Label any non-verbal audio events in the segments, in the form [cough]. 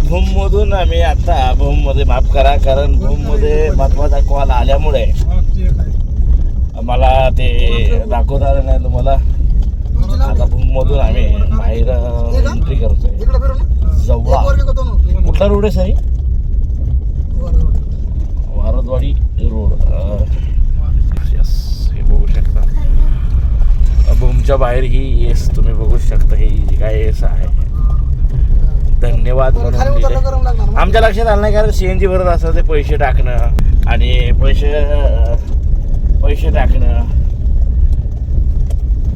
भूममधून आम्ही आता भूममध्ये माफ करा कारण भूममध्ये महत्त्वाचा कॉल आल्यामुळे मला ते दाखवणार नाही तुम्हाला आता भूममधून आम्ही बाहेर एंट्री करतोय. जवळा. कुठला रोड आहे सरी वर, वर. वारदवाडी रोड यस हे बघू शकता भूमच्या बाहेर ही येस तुम्ही बघू शकता ही काय येस आहे धन्यवाद म्हणून दिले. आमच्या लक्षात आलं नाही कारण सीएनजी वरच असं ते पैसे टाकणं आणि पैसे पैसे टाकणं.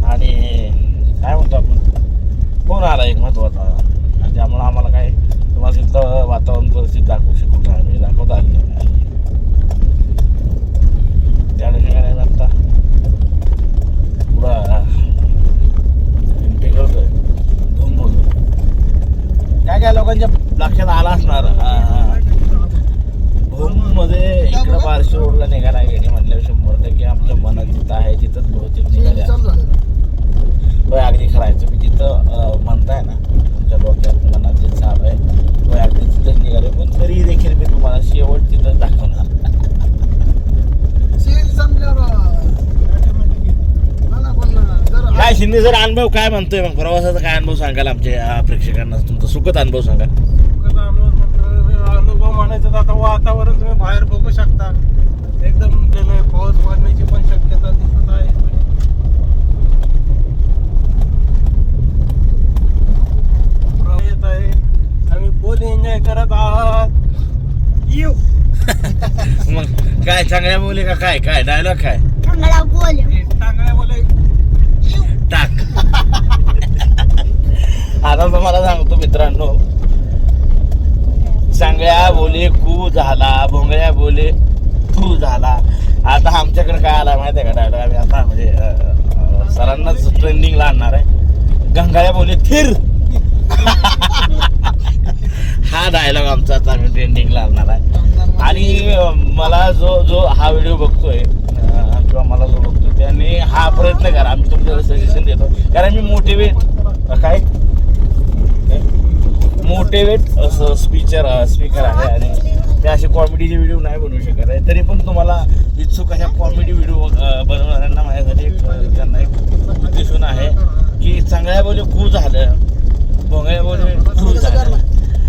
आणि काय म्हणतो आपण? फोन आला एक महत्त्वाचा. आणि त्यामुळं आम्हाला काय तुम्हाला तिथलं वातावरण परिस्थिती दाखवू शकू आम्ही दाखवता आली नाही. त्या अनुषंगाने आम्ही आता पुढं एंट्री करतोय धुममधून काय लोकांच्या लक्षात आला असणार? मध्ये इकडं बारशी रोडला निघाला गेली म्हटल्यावर शंभर टक्के आमच्या मनात जिथं आहे तिथंच बहुतेक. होय अगदी खरं आहे. तुम्ही जिथं म्हणताय ना तुमच्या डोक्यात मनात जे चालू आहे होय अगदी तिथंच निघाले पण तरी देखील मी तुम्हाला शेवट तिथं दाखवणार CNG संपल्यावर, हा ना, पण जर- काय शिंदे सर अनुभव काय म्हणतोय मग प्रवासाचा काय अनुभव सांगाल आमच्या प्रेक्षकांना? तुमचा सुखद अनुभव सांगा. अनुभव म्हणायचं तर आता वातावरण तुम्ही बाहेर बघू शकता. एकदम पाऊस पडण्याची पण शक्यता दिसत आहे. प्रवास येत आहे. आम्ही फुल एन्जॉय करत आहात. येऊ [laughs] मग काय चांगल्या बोले का काय? काय डायलॉग काय? टांगड्या बोले टाक आता तुम्हाला सांगतो मित्रांनो चांगल्या बोले कू झाला भोंगळ्या बोले तू झाला. आता आमच्याकडे काय आला माहिती आहे का डायलॉग आम्ही आता म्हणजे सरांनाच ट्रेंडिंगला आणणार आहे. गंगाळ्या बोले थिर हा डायलॉग आमचा आता आम्ही ट्रेंडिंगला आणणार आहे. आणि मला जो जो हा व्हिडिओ बघतोय किंवा मला जो बघतोय त्याने हा प्रयत्न करा. आम्ही तुमच्याकडे सजेशन देतो. कारण मी मोटिवेट काय? मोटिवेट असं स्पीचर स्पीकर आहे आणि मी असे कॉमेडीचे व्हिडिओ नाही बनवू शकत आहे. तरी पण तुम्हाला इच्छुक अशा कॉमेडी व्हिडिओ बनवणाऱ्यांना माझ्यासाठी एक त्यांना एक दिसून आहे की चांगल्या बोले खूप झालं. भोंगळ्या बोले खूप झालं.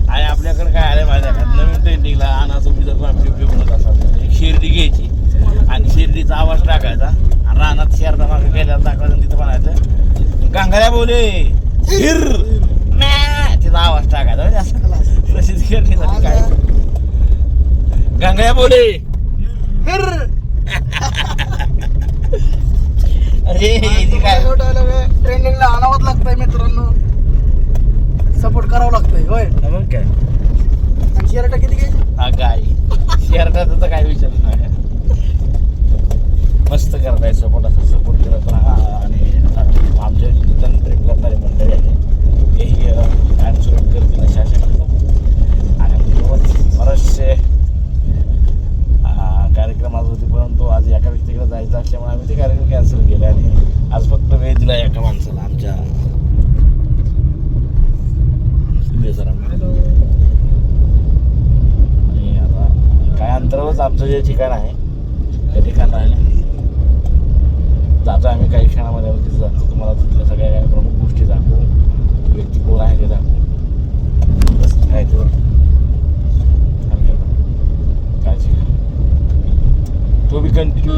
आणि आपल्याकडे काय आलं माझ्या नवीन ट्रेंडिंगला आणा तुम्ही जर कॉमेडी व्हिडिओ बनवत असाल. तर एक शिर्डी घ्यायची. आणि शिर्डीचा आवाज टाकायचा. आणि रानात शेरडा मागे गेल्याला दाखवायचं तिथं म्हणायचं गांगड्या बोले हिर मॅ तिचा आवाज टाकायचा म्हणजे असं प्रसिद्ध करण्यासाठी काय गांगड्या बोले. अरे हे काय? ट्रेंडिंगला आणावंच लागतंय मित्रांनो. सपोर्ट करावं लागतंय होय. मग काय? आणि शर्ट किती घ्यायची हा काय शेरडाचा तर काय विचार नाही मस्त करताय सपोर्ट असं सपोर्ट करत राहा आणि अं, आमच्या जिथं प्रेम करणारे मंडळी आहे तेही कायम सुरू करतील अशी आशा करतो आणि आमच्यासोबत बरेचसे अं, कार्यक्रम आज होते परंतु आज एका व्यक्तीकडे जायचं असल्यामुळे आम्ही ते कार्यक्रम कॅन्सल केले आणि आज फक्त वेळ दिला एका माणसाला आमच्या शिंदे सरांना आणि आता काय अंतरावरच आमचं जे ठिकाण आहे त्या ठिकाण राहिलं. जातो आम्ही काही क्षणामध्ये तिथे तिथं जातो. तुम्हाला तिथल्या सगळ्या काही प्रमुख गोष्टी दाखवू. व्यक्ती कोण आहे ते दाखवू बस काय ते काळजी तो बी कंटिन्यू